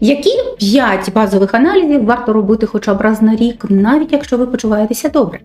Які 5 базових аналізів варто робити хоча б раз на рік, навіть якщо ви почуваєтеся добре?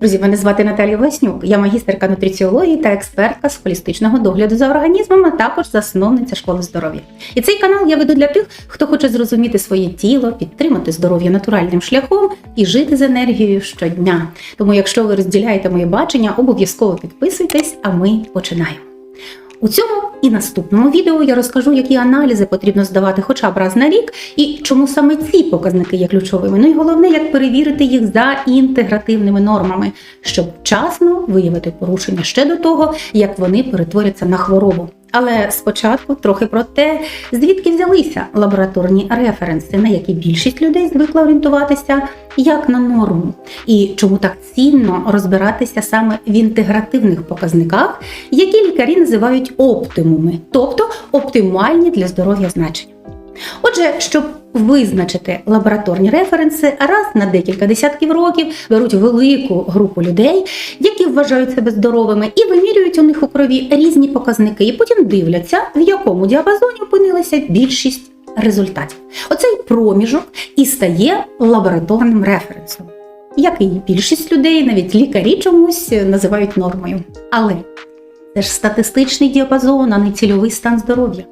Друзі, мене звати Наталія Васнюк, я магістерка нутриціології та експертка з холістичного догляду за організмом, а також засновниця школи здоров'я. І цей канал я веду для тих, хто хоче зрозуміти своє тіло, підтримати здоров'я натуральним шляхом і жити з енергією щодня. Тому, якщо ви розділяєте моє бачення, обов'язково підписуйтесь, а ми починаємо. У цьому і наступному відео я розкажу, які аналізи потрібно здавати хоча б раз на рік, і чому саме ці показники є ключовими. Ну і головне, як перевірити їх за інтегративними нормами, щоб вчасно виявити порушення ще до того, як вони перетворяться на хворобу. Але спочатку трохи про те, звідки взялися лабораторні референси, на які більшість людей звикла орієнтуватися як на норму, і чому так цінно розбиратися саме в інтегративних показниках, які лікарі називають оптимуми, тобто оптимальні для здоров'я значення. Отже, щоб визначити лабораторні референси, раз на декілька десятків років беруть велику групу людей, які вважають себе здоровими, і вимірюють у них у крові різні показники, і потім дивляться, в якому діапазоні опинилася більшість результатів. Оцей проміжок і стає лабораторним референсом, який більшість людей, навіть лікарі чомусь називають нормою. Але це ж статистичний діапазон, а не цільовий стан здоров'я.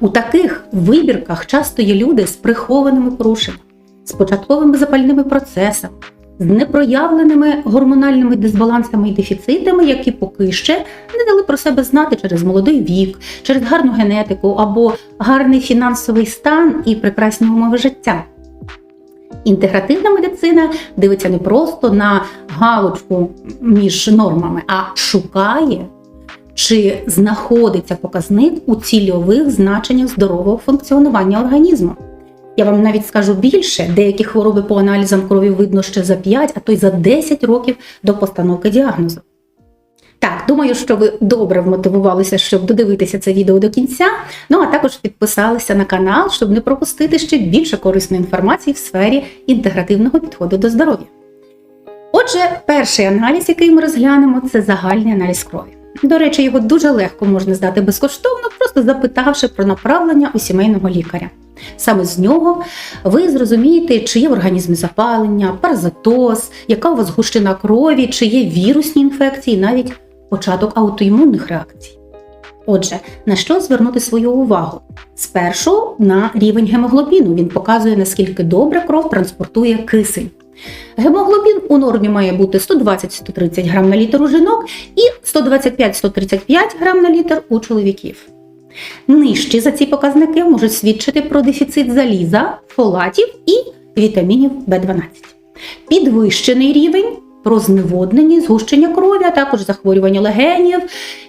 У таких вибірках часто є люди з прихованими порушеннями, з початковими запальними процесами, з непроявленими гормональними дисбалансами і дефіцитами, які поки ще не дали про себе знати через молодий вік, через гарну генетику або гарний фінансовий стан і прекрасні умови життя. Інтегративна медицина дивиться не просто на галочку між нормами, а шукає чи знаходиться показник у цільових значеннях здорового функціонування організму. Я вам навіть скажу більше, деякі хвороби по аналізам крові видно ще за 5, а то й за 10 років до постановки діагнозу. Так, думаю, що ви добре вмотивувалися, щоб додивитися це відео до кінця. Ну а також підписалися на канал, щоб не пропустити ще більше корисної інформації в сфері інтегративного підходу до здоров'я. Отже, перший аналіз, який ми розглянемо, це загальний аналіз крові. До речі, його дуже легко можна здати безкоштовно, просто запитавши про направлення у сімейного лікаря. Саме з нього ви зрозумієте, чи є в організмі запалення, паразитоз, яка у вас гущина крові, чи є вірусні інфекції, навіть початок аутоімунних реакцій. Отже, на що звернути свою увагу? Спершу на рівень гемоглобіну. Він показує, наскільки добре кров транспортує кисень. Гемоглобін у нормі має бути 120-130 грам на літр у жінок і 125-135 грам на літр у чоловіків. Нижчі за ці показники можуть свідчити про дефіцит заліза, фолатів і вітамінів В12. Підвищений рівень про зневоднення, згущення крові, а також захворювання легенів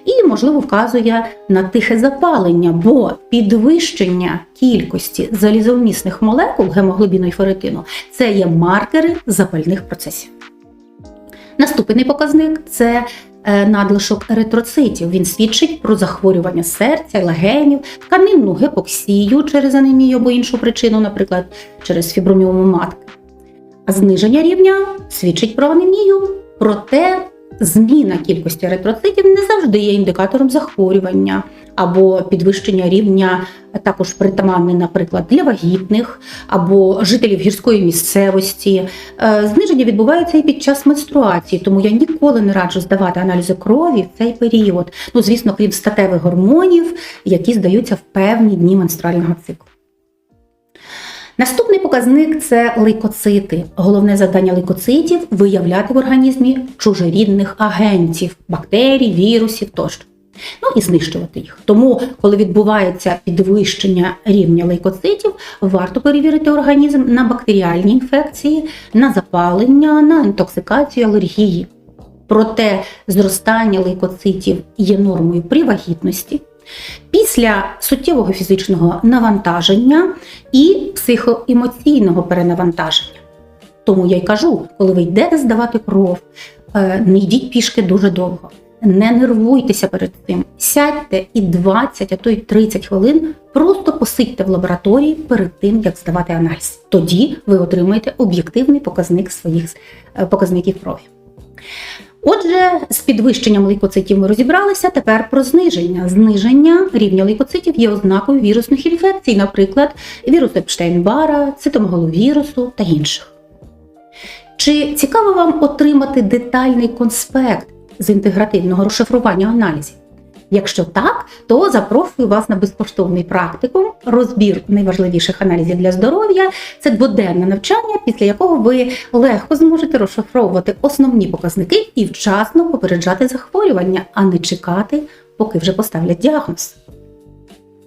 і, можливо, вказує на тихе запалення, бо підвищення кількості залізовмісних молекул гемоглобіну і ферритину – це є маркери запальних процесів. Наступний показник це е, надлишок еритроцитів. Він свідчить про захворювання серця, легенів, тканинну гепоксію через анемію або іншу причину, наприклад, через фіброміому матки. Зниження рівня свідчить про анемію, проте зміна кількості еритроцитів не завжди є індикатором захворювання або підвищення рівня також притаманне, наприклад, для вагітних або жителів гірської місцевості. Е, Зниження відбувається і під час менструації, тому я ніколи не раджу здавати аналізи крові в цей період. Ну, звісно, крім статевих гормонів, які здаються в певні дні менструального циклу. Наступний показник це лейкоцити. Головне завдання лейкоцитів виявляти в організмі чужорідних агентів, бактерій, вірусів тощо. Ну і знищувати їх. Тому, коли відбувається підвищення рівня лейкоцитів, варто перевірити організм на бактеріальні інфекції, на запалення, на інтоксикацію, алергії. Проте зростання лейкоцитів є нормою при вагітності. Після суттєвого фізичного навантаження і психоемоційного перенавантаження. Тому я й кажу, коли ви йдете здавати кров, е, не йдіть пішки дуже довго. Не нервуйтеся перед цим. Сядьте і 20, а то й 30 хвилин просто посидьте в лабораторії перед тим, як здавати аналіз. Тоді ви отримаєте об'єктивний показник своїх е, показників крові. Отже, з підвищенням лейкоцитів ми розібралися. Тепер про зниження. Зниження рівня лейкоцитів є ознакою вірусних інфекцій, наприклад, вірусу Епштейн-Бара, цитомегаловірусу та інших. Чи цікаво вам отримати детальний конспект з інтегративного розшифрування аналізів? Якщо так, то запрошую вас на безкоштовний практикум, розбір найважливіших аналізів для здоров'я. Це дводенне навчання, після якого ви легко зможете розшифровувати основні показники і вчасно попереджати захворювання, а не чекати, поки вже поставлять діагноз.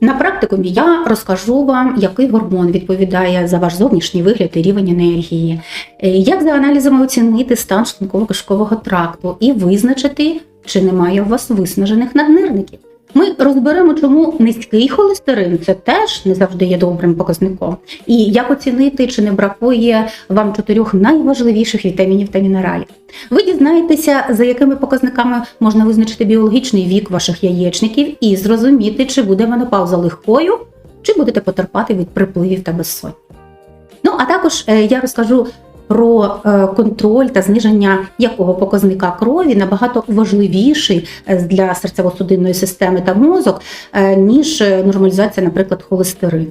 На практикумі я розкажу вам, який гормон відповідає за ваш зовнішній вигляд і рівень енергії, як за аналізами оцінити стан шлунково-кишкового тракту і визначити, чи немає у вас виснажених наднирників. Ми розберемо, чому низький холестерин це теж не завжди є добрим показником, і як оцінити, чи не бракує вам чотирьох найважливіших вітамінів та мінералів. Ви дізнаєтеся, за якими показниками можна визначити біологічний вік ваших яєчників і зрозуміти, чи буде менопауза легкою, чи будете потерпати від припливів та безсоння. Ну а також е, я розкажу про е, контроль та зниження якого показника крові набагато важливіший е, для серцево-судинної системи та мозок, е, ніж нормалізація, наприклад, холестерину.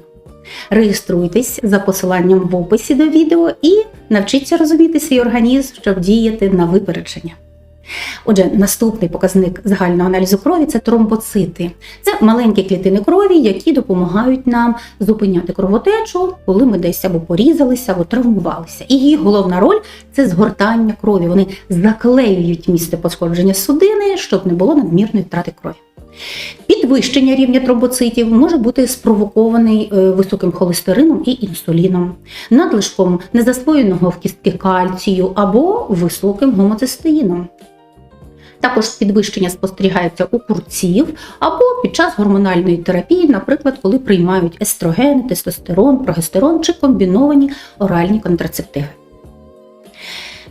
Реєструйтесь за посиланням в описі до відео і навчіться розуміти свій організм, щоб діяти на випередження. Отже, наступний показник загального аналізу крові це тромбоцити. Це маленькі клітини крові, які допомагають нам зупиняти кровотечу, коли ми десь або порізалися, або травмувалися. І їх головна роль це згортання крові. Вони заклеюють місце пошкодження судини, щоб не було надмірної втрати крові. Підвищення рівня тромбоцитів може бути спровокований е, високим холестерином і інсуліном, надлишком незасвоєного в кістки кальцію або високим гомоцистеїном. Також підвищення спостерігається у курців або під час гормональної терапії, наприклад, коли приймають естроген, тестостерон, прогестерон чи комбіновані оральні контрацептиви.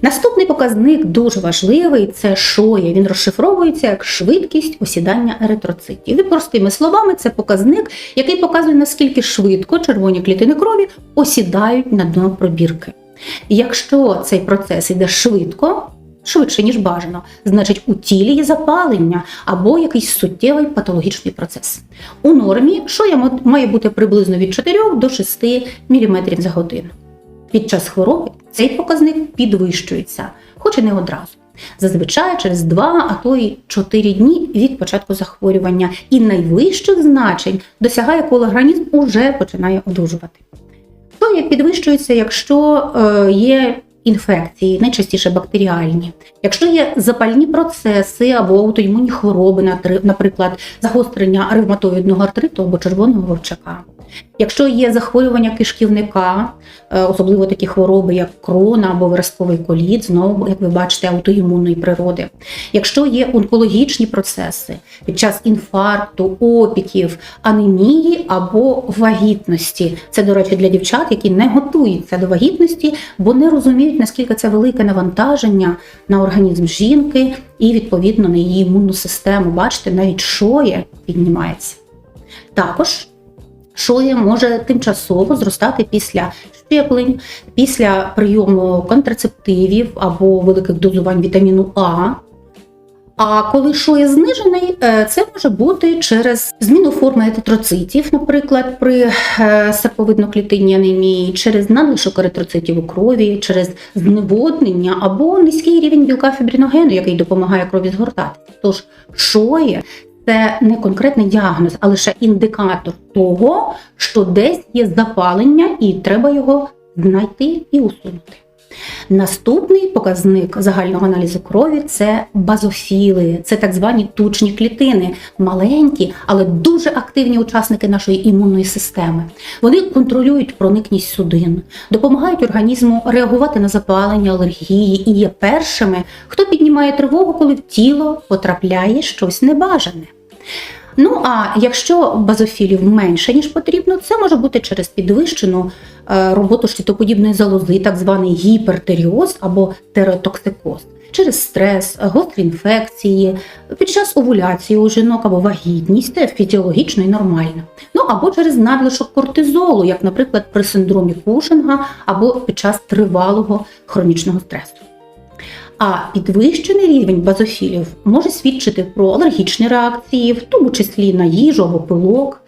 Наступний показник дуже важливий це шоє. Він розшифровується як швидкість осідання еритроцитів. І простими словами, це показник, який показує, наскільки швидко червоні клітини крові осідають на дно пробірки. Якщо цей процес йде швидко, швидше, ніж бажано, значить у тілі є запалення або якийсь суттєвий патологічний процес. У нормі шоя має бути приблизно від 4 до 6 мм за годину. Під час хвороби цей показник підвищується, хоч і не одразу. Зазвичай через 2, а то й 4 дні від початку захворювання і найвищих значень досягає, коли організм уже починає одужувати. Шоя підвищується, якщо е, є інфекції, найчастіше бактеріальні. Якщо є запальні процеси або аутоімунні хвороби, наприклад, загострення ревматоїдного артриту або червоного вовчака. Якщо є захворювання кишківника, е, особливо такі хвороби, як крона або виразковий коліт, знову, як ви бачите, аутоімунної природи. Якщо є онкологічні процеси під час інфаркту, опіків, анемії або вагітності, це, до речі, для дівчат, які не готуються до вагітності, бо не розуміють, наскільки це велике навантаження на організм жінки і, відповідно, на її імунну систему. Бачите, навіть шоє піднімається. Також шоя може тимчасово зростати після щеплень, після прийому контрацептивів або великих дозувань вітаміну А. А коли шоє знижений, е, це може бути через зміну форми етитроцитів, наприклад, при е, саповидно-клітинній анемії, через надлишок еритроцитів у крові, через зневоднення або низький рівень білка фібриногену, який допомагає крові згортати. Тож шоє це не конкретний діагноз, а лише індикатор того, що десь є запалення, і треба його знайти і усунути. Наступний показник загального аналізу крові це базофіли, це так звані тучні клітини, маленькі, але дуже активні учасники нашої імунної системи. Вони контролюють проникність судин, допомагають організму реагувати на запалення, алергії і є першими, хто піднімає тривогу, коли в тіло потрапляє щось небажане. Ну а якщо базофілів менше, ніж потрібно, це може бути через підвищену е, роботу щитоподібної залози, так званий гіпертеріоз або теретоксикоз, через стрес, гострі інфекції, під час овуляції у жінок або вагітність, це фізіологічно і нормально. Ну або через надлишок кортизолу, як, наприклад, при синдромі Кушинга або під час тривалого хронічного стресу. А підвищений рівень базофілів може свідчити про алергічні реакції, в тому числі на їжу або пилок,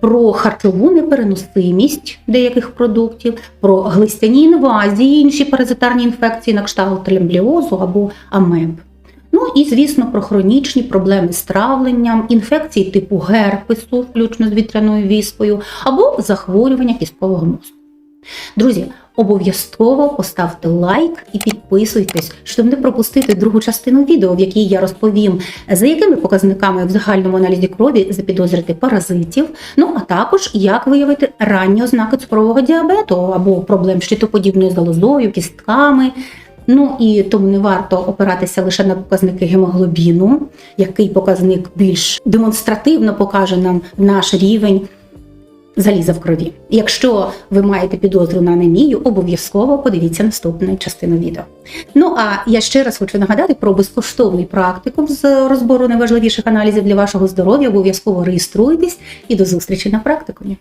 про харчову непереносимість деяких продуктів, про глистяні інвазії, інші паразитарні інфекції на кшталт лембліозу або амеб. Ну і, звісно, про хронічні проблеми з травленням, інфекції типу герпесу, включно з вітряною віспою, або захворювання кісткового мозку. Друзі, обов'язково поставте лайк і підписуйтесь, щоб не пропустити другу частину відео, в якій я розповім, за якими показниками в загальному аналізі крові запідозрити паразитів, ну а також як виявити ранні ознаки цукрового діабету або проблем щитоподібною залозою, кістками. Ну і тому не варто опиратися лише на показники гемоглобіну, який показник більш демонстративно покаже нам наш рівень заліза в крові. Якщо ви маєте підозру на анемію, обов'язково подивіться наступну частину відео. Ну а я ще раз хочу нагадати про безкоштовний практикум з розбору найважливіших аналізів для вашого здоров'я. Обов'язково реєструйтесь і до зустрічі на практикумі.